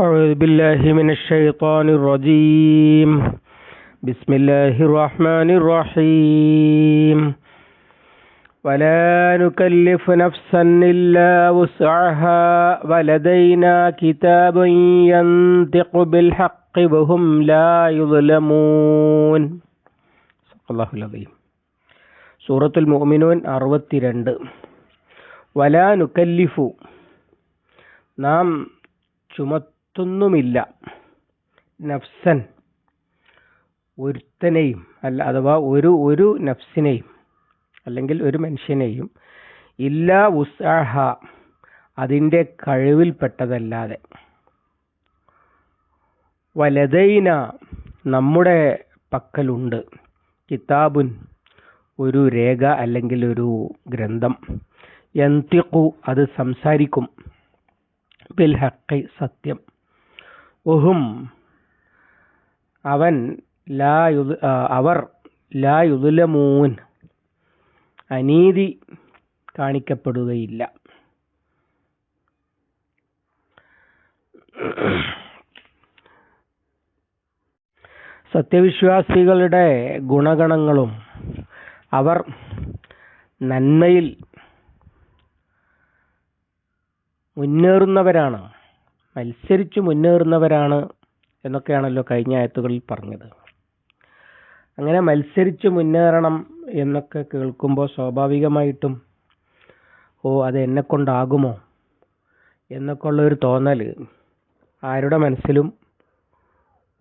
أعوذ بالله من الشيطان الرجيم بسم الله الرحمن الرحيم ولا نكلف نفسا إلا وسعها ولدينا كتاب ينطق بالحق وهم لا يظلمون صدق الله العظيم സൂറത്തുൽ മുഅ്മിനൂൻ അറുപത്തിരണ്ട് വലാ നുക്കല്ലിഫു നാം ചുമത്തുന്നുമില്ല നഫ്സൻ ഒരുത്തനെയും അല്ല അഥവാ ഒരു ഒരു നഫ്സിനെയും അല്ലെങ്കിൽ ഒരു മനുഷ്യനെയും ഇല്ല ഉസാഹ അതിന്റെ കഴിവിൽപ്പെട്ടതല്ലാതെ. വലതൈന നമ്മുടെ പക്കലുണ്ട്. കിതാബുൻ ഒരു രേഖ അല്ലെങ്കിൽ ഒരു ഗ്രന്ഥം. എന്തിക്കു അത് സംസാരിക്കും. ബിൽ ഹക്കി സത്യം. ഉഹും. അവൻ ലാ അവർ ലാ അനീതി കാണിക്കപ്പെടുകയില്ല. സത്യവിശ്വാസികളുടെ ഗുണഗണങ്ങളും അവർ നന്മയിൽ മുന്നേറുന്നവരാണ്. മത്സരിച്ച് മുന്നേറുന്നവരാണ് എന്നൊക്കെയാണല്ലോ കഴിഞ്ഞ ആയത്തുകളിൽ പറഞ്ഞത്. അങ്ങനെ മത്സരിച്ച് മുന്നേറണം എന്നൊക്കെ കേൾക്കുമ്പോൾ സ്വാഭാവികമായിട്ടും ഓ അത് എന്നെ കൊണ്ടാകുമോ എന്നൊക്കെ ഉള്ളൊരു തോന്നൽ ആരുടെ മനസ്സിലും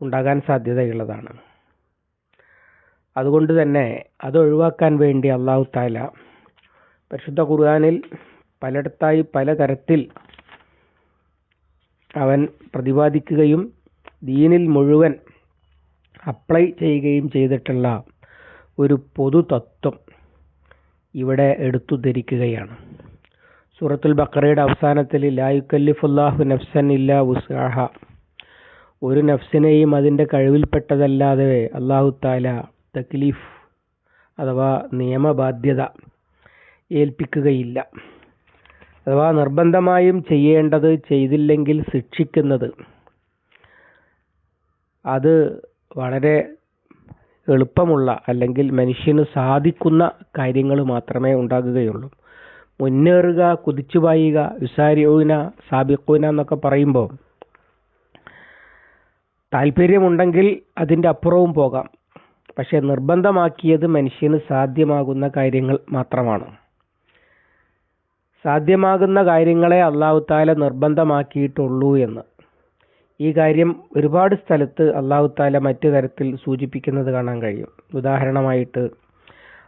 ഉണ്ടാകാൻ സാധ്യതയുള്ളതാണ്. അതുകൊണ്ട് തന്നെ അത് ഒഴിവാക്കാൻ വേണ്ടി അള്ളാഹു താല പരിശുദ്ധ ഖുർആനിൽ പലയിടത്തായി പലതരത്തിൽ അവൻ പ്രതിപാദിക്കുകയും ദീനിൽ മുഴുവൻ അപ്ലൈ ചെയ്യുകയും ചെയ്തിട്ടുള്ള ഒരു പൊതു തത്വം ഇവിടെ എടുത്തു ധരിക്കുകയാണ് സൂറത്തുൽ ബക്കറയുടെ അവസാനത്തിൽ ലായുക്കല്ലിഫുല്ലാഹു നഫ്സൻ ഇല്ല ഉസ്ഹ ഒരു നഫ്സിനെയും അതിന്റെ കഴിവിൽപ്പെട്ടതല്ലാതെ അള്ളാഹു താല തക്ലീഫ് അഥവാ നിയമബാധ്യത ഏൽപ്പിക്കുകയില്ല. അഥവാ നിർബന്ധമായും ചെയ്യേണ്ടത് ചെയ്തില്ലെങ്കിൽ ശിക്ഷിക്കുന്നത്. അത് വളരെ എളുപ്പമുള്ള അല്ലെങ്കിൽ മനുഷ്യന് സാധിക്കുന്ന കാര്യങ്ങൾ മാത്രമേ ഉണ്ടാകുകയുള്ളൂ. മുന്നേറുക കുതിച്ചു പായുക വിസാരിയൂന സാബിക്കൂന എന്നൊക്കെ പറയുമ്പോൾ താല്പര്യമുണ്ടെങ്കിൽ അതിന്റെ അപ്പുറവും പോകാം. പക്ഷേ നിർബന്ധമാക്കിയത് മനുഷ്യന് സാധ്യമാകുന്ന കാര്യങ്ങൾ മാത്രമാണ്. സാധ്യമാകുന്ന കാര്യങ്ങളെ അള്ളാഹു താല നിർബന്ധമാക്കിയിട്ടുള്ളൂ എന്ന്. ഈ കാര്യം ഒരുപാട് സ്ഥലത്ത് അള്ളാഹു താല മറ്റു തരത്തിൽ സൂചിപ്പിക്കുന്നത് കാണാൻ കഴിയും. ഉദാഹരണമായിട്ട്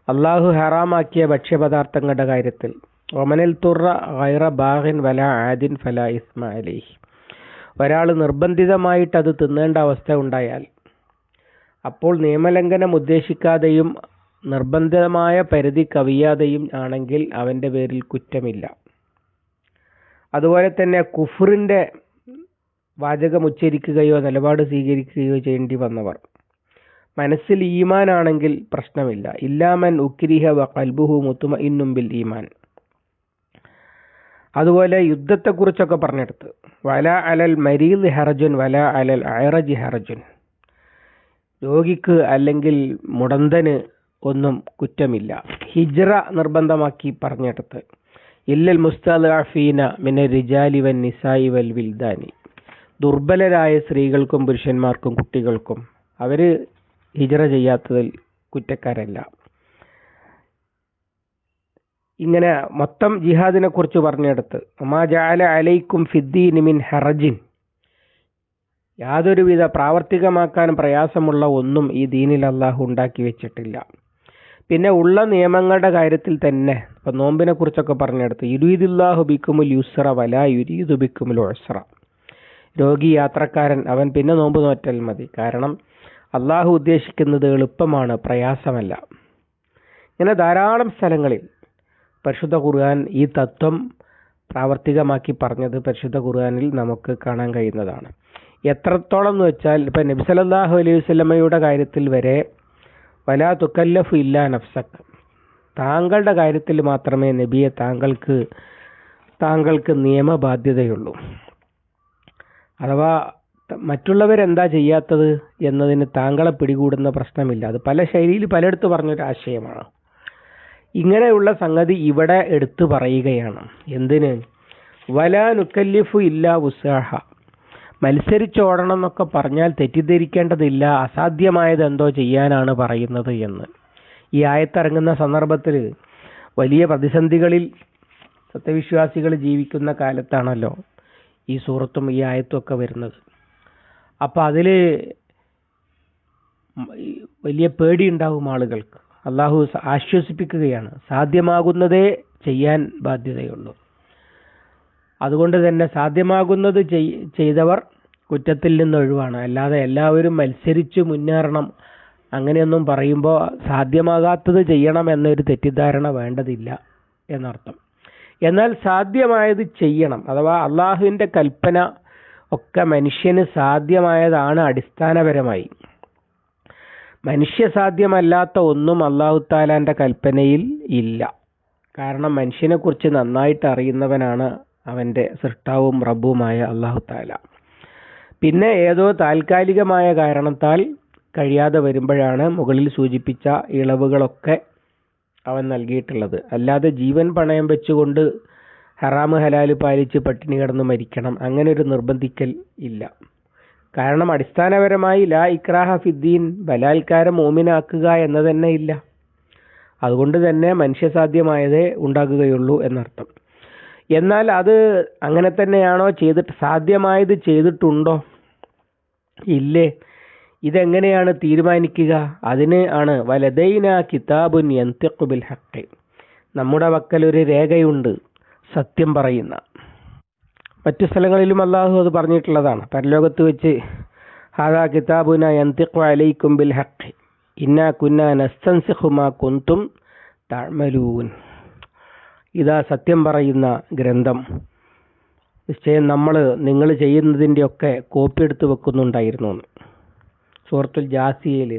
അള്ളാഹു ഹറാമാക്കിയ ഭക്ഷ്യപദാർത്ഥങ്ങളുടെ കാര്യത്തിൽ ഒമനിൽ തുറ ഗൈറ ബാഹിൻ വല ആദിൻ ഫല ഇസ്മ അലൈഹി. ഒരാൾ നിർബന്ധിതമായിട്ട് അത് തിന്നേണ്ട അവസ്ഥ ഉണ്ടായാൽ അപ്പോൾ നിയമലംഘനം ഉദ്ദേശിക്കാതെയും നിർബന്ധിതമായ പരിധി കവിയാതെയും ആണെങ്കിൽ അവന്റെ പേരിൽ കുറ്റമില്ല. അതുപോലെ തന്നെ കുഫറിന്റെ വാചകം ഉച്ചരിക്കുകയോ നിലപാട് സ്വീകരിക്കുകയോ ചെയ്യേണ്ടി വന്നവർ. മനസ്സിൽ ഈമാനാണെങ്കിൽ പ്രശ്നമില്ല. ഇല്ലാമൻ ഉക്രിഹ വ കൽബുഹു മുത്തുമ ഇന്നുമ്പിൽ ഈമാൻ. അതുപോലെ യുദ്ധത്തെക്കുറിച്ചൊക്കെ പറഞ്ഞെടുത്ത്. വല അലൽ മരീദ് ഹെറജുൻ വല അലൽ അയറജ് ഹെറജുൻ രോഗിക്ക് അല്ലെങ്കിൽ മുടന്തന് ഒന്നും കുറ്റമില്ല. ഹിജ്റ നിർബന്ധമാക്കി പറഞ്ഞെടുത്ത് ഇല്ലൽ മുസ്താഫീന മിന റിജാലി വൻ നിസായി വൽ വിൽദാനി. ദുർബലരായ സ്ത്രീകൾക്കും പുരുഷന്മാർക്കും കുട്ടികൾക്കും അവർ ഹിജ്റ ചെയ്യാത്തതിൽ കുറ്റക്കാരല്ല. ഇങ്ങനെ മൊത്തം ജിഹാദിനെ കുറിച്ച് പറഞ്ഞെടുത്ത് അമാജാല അലൈക്കും ഫിദ്ദീൻ മിൻ ഹറജിൻ. യാതൊരുവിധ പ്രാവർത്തികമാക്കാൻ പ്രയാസമുള്ള ഒന്നും ഈ ദീനിൽ അള്ളാഹു ഉണ്ടാക്കി വെച്ചിട്ടില്ല. പിന്നെ ഉള്ള നിയമങ്ങളുടെ കാര്യത്തിൽ തന്നെ ഇപ്പൊ നോമ്പിനെ കുറിച്ചൊക്കെ പറഞ്ഞെടുത്ത് യുരീദുല്ലാഹു ബിക്കുമുൽ യുസ്ര വല യുരീദു ബിക്കുമുൽ ഒസ്ര രോഗി യാത്രക്കാരൻ അവൻ പിന്നെ നോമ്പ് നോറ്റാൽ മതി. കാരണം അള്ളാഹു ഉദ്ദേശിക്കുന്നത് എളുപ്പമാണ് പ്രയാസമല്ല. ഇങ്ങനെ ധാരാളം സ്ഥലങ്ങളിൽ പരിശുദ്ധ ഖുർആൻ ഈ തത്വം പ്രാവർത്തികമാക്കി പറഞ്ഞത് പരിശുദ്ധ ഖുർആനിൽ നമുക്ക് കാണാൻ കഴിയുന്നതാണ്. എത്രത്തോളം എന്ന് വെച്ചാൽ ഇപ്പം നബിസലല്ലാഹു അലൈഹി വസല്ലമയുടെ കാര്യത്തിൽ വരെ വലാ തുക്കല്ലഫ് ഇല്ലാ നഫ്സക്. താങ്കളുടെ കാര്യത്തിൽ മാത്രമേ നബിയെ താങ്കൾക്ക് താങ്കൾക്ക് നിയമബാധ്യതയുള്ളൂ. അഥവാ മറ്റുള്ളവരെന്താ ചെയ്യാത്തത് എന്നതിന് താങ്കളെ പിടികൂടുന്ന പ്രശ്നമില്ല. അത് പല ശൈലിയിൽ പലയിടത്ത് പറഞ്ഞൊരു ആശയമാണ്. ഇങ്ങനെയുള്ള സംഗതി ഇവിടെ എടുത്തു പറയുകയാണ്. എന്തിന്? വലാ നുക്കല്ലിഫു ഇല്ല ഉസാഹ. മത്സരിച്ചോടണം എന്നൊക്കെ പറഞ്ഞാൽ തെറ്റിദ്ധരിക്കേണ്ടതില്ല. അസാധ്യമായത് എന്തോ ചെയ്യാനാണ് പറയുന്നത് എന്ന്. ഈ ആയത്തിറങ്ങുന്ന സന്ദർഭത്തിൽ വലിയ പ്രതിസന്ധികളിൽ സത്യവിശ്വാസികൾ ജീവിക്കുന്ന കാലത്താണല്ലോ ഈ സൂറത്തും ഈ ആയത്തും ഒക്കെ വരുന്നത്. അപ്പോൾ അതിൽ വലിയ പേടി ഉണ്ടാവും ആളുകൾക്ക്. അള്ളാഹു ആശ്വസിപ്പിക്കുകയാണ്. സാധ്യമാകുന്നതേ ചെയ്യാൻ ബാധ്യതയുള്ളൂ. അതുകൊണ്ട് തന്നെ സാധ്യമാകുന്നത് ചെയ്- ചെയ്തവർ കുറ്റത്തിൽ നിന്ന് ഒഴിവാണ് അല്ലാതെ എല്ലാവരും മത്സരിച്ച് മുന്നേറണം അങ്ങനെയൊന്നും പറയുമ്പോൾ സാധ്യമാകാത്തത് ചെയ്യണം എന്നൊരു തെറ്റിദ്ധാരണ വേണ്ടതില്ല എന്നർത്ഥം. എന്നാൽ സാധ്യമായത് ചെയ്യണം. അഥവാ അള്ളാഹുവിന്റെ കൽപ്പന ഒക്കെ മനുഷ്യന് സാധ്യമായതാണ് അടിസ്ഥാനപരമായി. മനുഷ്യ സാധ്യമല്ലാത്ത ഒന്നും അള്ളാഹു താലാന്റെ കൽപ്പനയിൽ ഇല്ല. കാരണം മനുഷ്യനെക്കുറിച്ച് നന്നായിട്ട് അറിയുന്നവനാണ് അവന്റെ സൃഷ്ടാവും റബ്ബുമായ അള്ളാഹു താല പിന്നെ ഏതോ താൽക്കാലികമായ കാരണത്താൽ കഴിയാതെ വരുമ്പോഴാണ് മുകളിൽ സൂചിപ്പിച്ച ഇളവുകളൊക്കെ അവൻ നൽകിയിട്ടുള്ളത്. അല്ലാതെ ജീവൻ പണയം വെച്ചുകൊണ്ട് ഹറാമ് ഹലാൽ പാലിച്ച് പട്ടിണി കിടന്ന് മരിക്കണം. അങ്ങനെ ഒരു നിർബന്ധിക്കൽ ഇല്ല. കാരണം അടിസ്ഥാനപരമായി ലാ ഇക്രാഹ ഫിദ്ദീൻ ബലാത്കാരം മോമിനാക്കുക എന്ന് തന്നെ ഇല്ല. അതുകൊണ്ട് തന്നെ മനുഷ്യസാധ്യമായതേ ഉണ്ടാകുകയുള്ളൂ എന്നർത്ഥം. എന്നാൽ അത് അങ്ങനെ തന്നെയാണോ ചെയ്തിട്ട് സാധ്യമായത് ചെയ്തിട്ടുണ്ടോ? ഇല്ലേ. ഇതെങ്ങനെയാണ് തീരുമാനിക്കുക? അതിന് ആണ്. വലതൈന കിതാബുൻ യന്തിഖു ഹക്ക് നമ്മുടെ പക്കൽ ഒരു രേഖയുണ്ട്. സത്യം പറയുന്ന. മറ്റു സ്ഥലങ്ങളിലും അള്ളാഹു അത് പറഞ്ഞിട്ടുള്ളതാണ്. പരലോകത്ത് വെച്ച് ഹാദാ കിതാബുന യന്തിഖു അലൈക്കും ബിൽ ഹക്ക് ഇന്ന കുന്ന നസ്തൻസിഹുമാ കുന്തും തഅമലൂൻ. ഇതാ സത്യം പറയുന്ന ഗ്രന്ഥം. നിശ്ചയം നമ്മൾ നിങ്ങൾ ചെയ്യുന്നതിന്റെയൊക്കെ കോപ്പി എടുത്ത് വെക്കുന്നുണ്ടായിരുന്നു. സൂറത്തുൽ ജാസിയയിൽ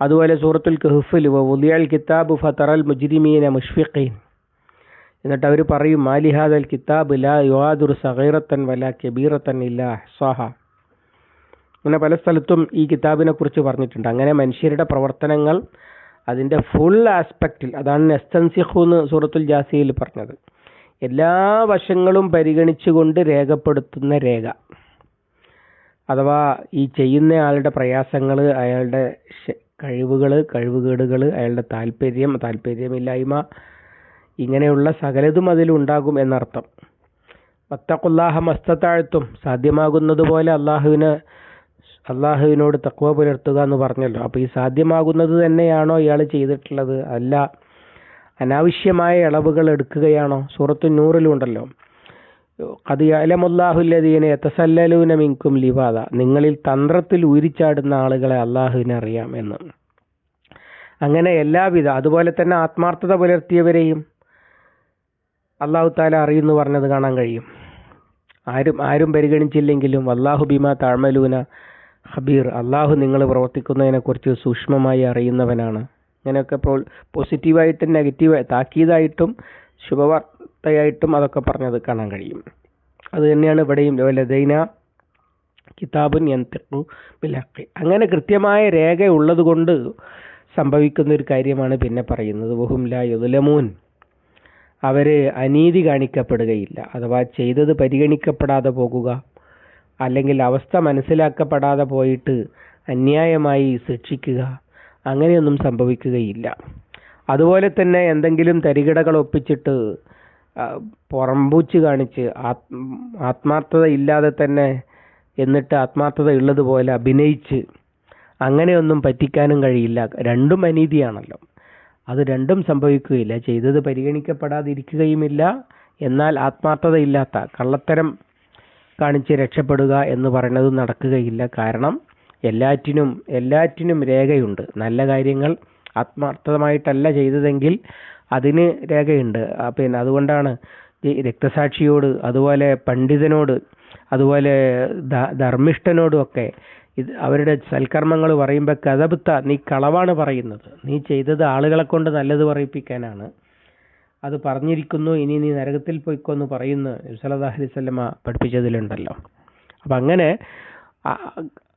അതുപോലെ സൂറത്തുൽ കഹ്ഫിൽ ഉദിയൽ കിതാബ് ഫതറൽ മുജ്രിമീന മുഷ്ഫിഖീൻ എന്നിട്ട് അവർ പറയും മാലിഹാദൽ കിതാബ് ലാ യുവാദുർ സഹീറത്തൻ വല കബീറത്തൻ ഇല്ല സ്വാഹ അങ്ങനെ പല സ്ഥലത്തും ഈ കിതാബിനെ കുറിച്ച് പറഞ്ഞിട്ടുണ്ട്. അങ്ങനെ മനുഷ്യരുടെ പ്രവർത്തനങ്ങൾ അതിന്റെ ഫുൾ ആസ്പെക്റ്റിൽ അതാണ് നെസ്തൻസിഹു എന്ന് സൂറത്തുൽ ജാസിയിൽ പറഞ്ഞത്. എല്ലാ വശങ്ങളും പരിഗണിച്ചുകൊണ്ട് രേഖപ്പെടുത്തുന്ന രേഖ. അഥവാ ഈ ചെയ്യുന്ന ആളുടെ പ്രയാസങ്ങൾ അയാളുടെ കഴിവുകൾ കഴിവുകേടുകൾ അയാളുടെ താല്പര്യം താല്പര്യമില്ലായ്മ ഇങ്ങനെയുള്ള സകലതും അതിലുണ്ടാകും എന്നർത്ഥം. വത്തഖുല്ലാഹ മസ്തത്താഴ്ത്തും സാധ്യമാകുന്നതുപോലെ പോലെ അള്ളാഹുവിന് അള്ളാഹുവിനോട് തക്വ പുലർത്തുക എന്ന് പറഞ്ഞല്ലോ. അപ്പോൾ ഈ സാധ്യമാകുന്നത് തന്നെയാണോ ഇയാൾ ചെയ്തിട്ടുള്ളത്? അല്ല. അനാവശ്യമായ ഇളവുകൾ എടുക്കുകയാണോ? സൂറത്തു നൂറിലുണ്ടല്ലോ അത് അലമുല്ലാഹുല്ലദീനെ എത്തസല്ലലൂന മിങ്കും ലിവാദ നിങ്ങളിൽ തന്ത്രത്തിൽ ഊരിച്ചാടുന്ന ആളുകളെ അള്ളാഹുവിനെ അറിയാം എന്ന്. അങ്ങനെ എല്ലാവിധ അതുപോലെ തന്നെ ആത്മാർത്ഥത പുലർത്തിയവരെയും അള്ളാഹു താല അറിയുന്നു പറഞ്ഞത് കാണാൻ കഴിയും. ആരും ആരും പരിഗണിച്ചില്ലെങ്കിലും അള്ളാഹു ബിമ താഴ്മലൂന ഹബീർ അള്ളാഹു നിങ്ങൾ പ്രവർത്തിക്കുന്നതിനെക്കുറിച്ച് സൂക്ഷ്മമായി അറിയുന്നവനാണ്. ഇങ്ങനെയൊക്കെ പോസിറ്റീവായിട്ടും നെഗറ്റീവ് താക്കീതായിട്ടും ശുഭവാർത്തയായിട്ടും അതൊക്കെ പറഞ്ഞത് കാണാൻ കഴിയും. അത് തന്നെയാണ് ഇവിടെയും ലദൈന കിതാബുൻ യന്തിഖു ബിൽ ഹഖ്. അങ്ങനെ കൃത്യമായ രേഖ ഉള്ളത് കൊണ്ട് സംഭവിക്കുന്ന ഒരു കാര്യമാണ് പിന്നെ പറയുന്നത്. ബഹുംല ലാ അവർ അനീതി കാണിക്കപ്പെടുകയില്ല. അഥവാ ചെയ്തത് പരിഗണിക്കപ്പെടാതെ പോകുക. അല്ലെങ്കിൽ അവസ്ഥ മനസ്സിലാക്കപ്പെടാതെ പോയിട്ട് അന്യായമായി ശിക്ഷിക്കുക. അങ്ങനെയൊന്നും സംഭവിക്കുകയില്ല. അതുപോലെ തന്നെ എന്തെങ്കിലും തരികിടകൾ ഒപ്പിച്ചിട്ട് പുറംപൂച്ച് കാണിച്ച് ആത്മാർത്ഥത ഇല്ലാതെ തന്നെ എന്നിട്ട് ആത്മാർത്ഥത ഉള്ളതുപോലെ അഭിനയിച്ച് അങ്ങനെയൊന്നും പറ്റിക്കാനും കഴിയില്ല. രണ്ടും അനീതിയാണല്ലോ. അത് രണ്ടും സംഭവിക്കുകയില്ല. ചെയ്തത് പരിഗണിക്കപ്പെടാതിരിക്കുകയുമില്ല. എന്നാൽ ആത്മാർത്ഥതയില്ലാത്ത കള്ളത്തരം കാണിച്ച് രക്ഷപ്പെടുക എന്ന് പറയുന്നത് നടക്കുകയില്ല. കാരണം എല്ലാറ്റിനും എല്ലാറ്റിനും രേഖയുണ്ട്. നല്ല കാര്യങ്ങൾ ആത്മാർത്ഥമായിട്ടല്ല ചെയ്തതെങ്കിൽ അതിന് രേഖയുണ്ട്. പിന്നെ അതുകൊണ്ടാണ് ഈ രക്തസാക്ഷിയോട് അതുപോലെ പണ്ഡിതനോട് അതുപോലെ ധർമ്മിഷ്ഠനോടുമൊക്കെ ഇത് അവരുടെ സൽക്കർമ്മങ്ങൾ പറയുമ്പോൾ കഥപുത്ത നീ കളവാണ് പറയുന്നത്. നീ ചെയ്തത് ആളുകളെ കൊണ്ട് നല്ലത് പറയിപ്പിക്കാനാണ്. അത് പറഞ്ഞിരിക്കുന്നു ഇനി നീ നരകത്തിൽ പോയിക്കോന്ന് പറയുന്നു നബ്സല്ലാ അലൈവല്ലമ പഠിപ്പിച്ചതിലുണ്ടല്ലോ. അപ്പം അങ്ങനെ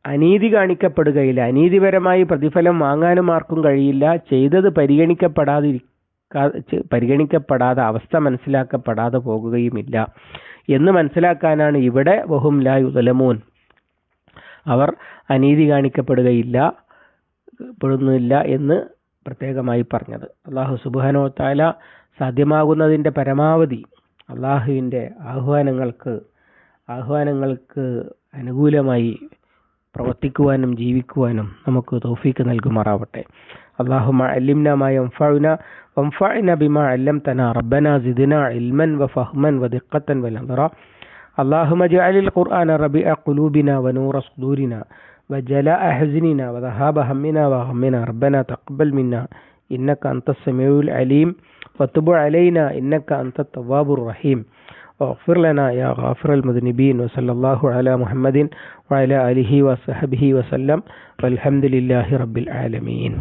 അനീതി കാണിക്കപ്പെടുകയില്ല. അനീതിപരമായി പ്രതിഫലം വാങ്ങാനും ആർക്കും കഴിയില്ല. ചെയ്തത് പരിഗണിക്കപ്പെടാതിരിക്കാ ചെ- പരിഗണിക്കപ്പെടാതെ അവസ്ഥ മനസ്സിലാക്കപ്പെടാതെ പോകുകയുമില്ല. എന്ന് മനസ്സിലാക്കാനാണ് ഇവിടെ വഹും ലാ യുദലമൂൻ അവർ അനീതി കാണിക്കപ്പെടുകയില്ല പെടുന്നില്ല എന്ന് പ്രത്യേകമായി പറഞ്ഞത്. അള്ളാഹു സുബാനോ താല സാധ്യമാകുന്നതിൻ്റെ പരമാവധി അള്ളാഹുവിൻ്റെ ആഹ്വാനങ്ങൾക്ക് ആഹ്വാനങ്ങൾക്ക് അനുകൂലമായി പ്രവർത്തിക്കുവാനും ജീവിക്കുവാനും നമുക്ക് തൗഫീക്ക് നൽകുമാറാവട്ടെ اللهم علمنا ما ينفعنا وانفعنا بما علمتنا ربنا زدنا علما وفهما ودقة ونظرا اللهم اجعل القرآن ربيع قلوبنا ونور صدورنا وجلاء حزننا وذهاب همنا وغمنا ربنا تقبل منا إنك أنت السميع العليم وتب علينا إنك أنت التواب الرحيم واغفر لنا يا غافر المذنبين وصلى الله على محمد وعلى آله وصحبه وسلم والحمد لله رب العالمين